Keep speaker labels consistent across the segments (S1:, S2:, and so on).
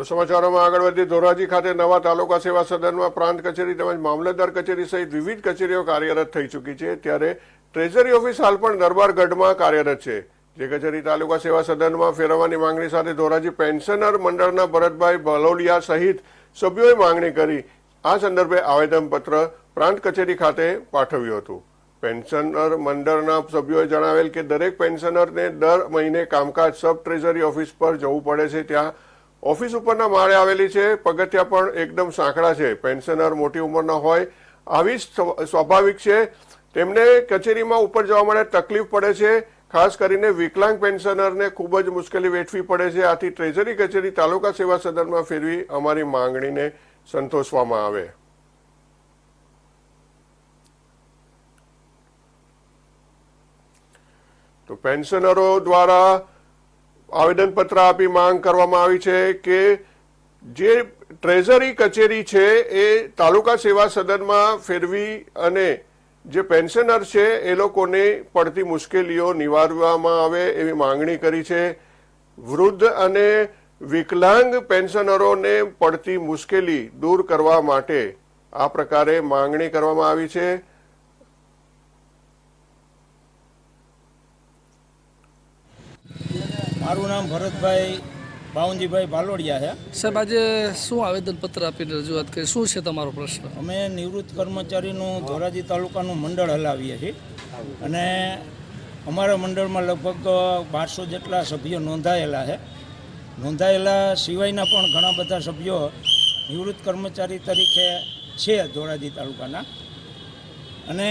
S1: તો સમાચારોમાં આગળ વધી ધોરાજી ખાતે નવા તાલુકા સેવા સદનમાં પ્રાંત કચેરી તેમજ મામલતદાર કચેરી સહિત વિવિધ કચેરીઓ કાર્યરત થઈ ચૂકી છે. ત્યારે ટ્રેઝરી ઓફિસ હાલ પણ દરબારગઢમાં કાર્યરત છે. જે કચેરી તાલુકા સેવા સદનમાં ફેરવવાની માંગણી સાથે ધોરાજી પેન્શનર મંડળના ભરતભાઈ ભલોડિયા સહિત સભ્યોએ માંગણી કરી. આ સંદર્ભે આવેદનપત્ર પ્રાંત કચેરી ખાતે પાઠવ્યું હતું. પેન્શનર મંડળના સભ્યોએ જણાવેલ કે દરેક પેન્શનરને દર મહિને કામકાજ સબ ટ્રેઝરી ઓફિસ પર જવું પડે છે. ત્યાં ઓફિસ ઉપરના માળે આવેલી છે, પગથિયા પણ એકદમ સાંકડા છે. પેન્શનર મોટી ઉંમરના હોય આવી સ્વાભાવિક છે. તેમને કચેરીમાં ઉપર જવા માટે તકલીફ પડે છે. ખાસ કરીને વિકલાંગ પેન્શનરને ખૂબ જ મુશ્કેલી વેઠવી પડે છે. આથી ટ્રેઝરી કચેરી તાલુકા સેવા સદનમાં ફેરવી અમારી માંગણીને સંતોષવામાં આવે. તો પેન્શનરો દ્વારા આવેદનપત્ર આપી માંગ કરવામાં આવી છે કે જે ટ્રેઝરી કચેરી છે એ તાલુકા સેવા સદનમાં ફેરવી અને જે પેન્શનર છે એ લોકોને પડતી મુશ્કેલીઓ નિવારવામાં આવે એવી માંગણી કરી છે. વૃદ્ધ અને વિકલાંગ પેન્શનરોને પડતી મુશ્કેલી દૂર કરવા માટે આ પ્રકારે માંગણી કરવામાં આવી છે.
S2: મારું નામ ભરતભાઈ ભાવનજીભાઈ ભાલોડિયા છે.
S3: સાહેબ આજે શું આવેદનપત્ર આપીને રજૂઆત કરી? શું છે તમારો પ્રશ્ન?
S2: અમે નિવૃત્ત કર્મચારીનું ધોરાજી તાલુકાનું મંડળ હલાવીએ છીએ. અને અમારા મંડળમાં લગભગ બારસો જેટલા સભ્યો નોંધાયેલા છે. નોંધાયેલા સિવાયના પણ ઘણા બધા સભ્યો નિવૃત્ત કર્મચારી તરીકે છે ધોરાજી તાલુકાના. અને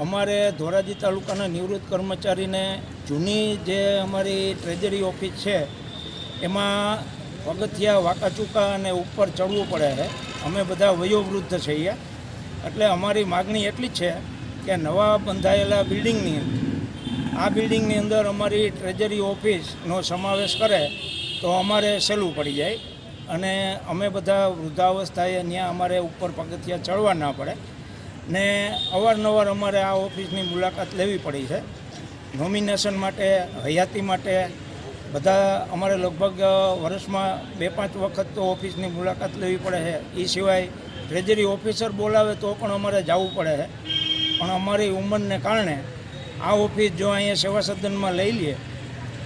S2: અમારે ધોરાજી તાલુકાના નિવૃત્ત કર્મચારીને જૂની જે અમારી ટ્રેજરી ઓફિસ છે, એમાં પગથિયા, વાંકાચૂકા અને ઉપર ચડવું પડે છે. અમે બધા વયોવૃદ્ધ છીએ. એટલે અમારી માગણી એટલી જ છે કે નવા બંધાયેલા બિલ્ડિંગની આ બિલ્ડિંગની અંદર અમારી ટ્રેજરી ઓફિસનો સમાવેશ કરે તો અમારે સહેલું પડી જાય. અને અમે બધા વૃદ્ધાવસ્થાએ ત્યાં અમારે ઉપર પગથિયા ચડવા ના પડે. ને અવારનવાર અમારે આ ઓફિસની મુલાકાત લેવી પડી છે. નોમિનેશન માટે, હયાતી માટે બધા અમારે લગભગ વર્ષમાં બે પાંચ વખત તો ઓફિસની મુલાકાત લેવી પડે છે. એ સિવાય ટ્રેજરી ઓફિસર બોલાવે તો પણ અમારે જવું પડે છે. પણ અમારી ઉંમરને કારણે આ ઓફિસ જો અહીંયા સેવા સદનમાં લઈ લઈએ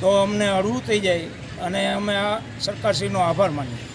S2: તો અમને હળવું થઈ જાય અને અમે આ સરકારશ્રીનો આભાર માનીએ.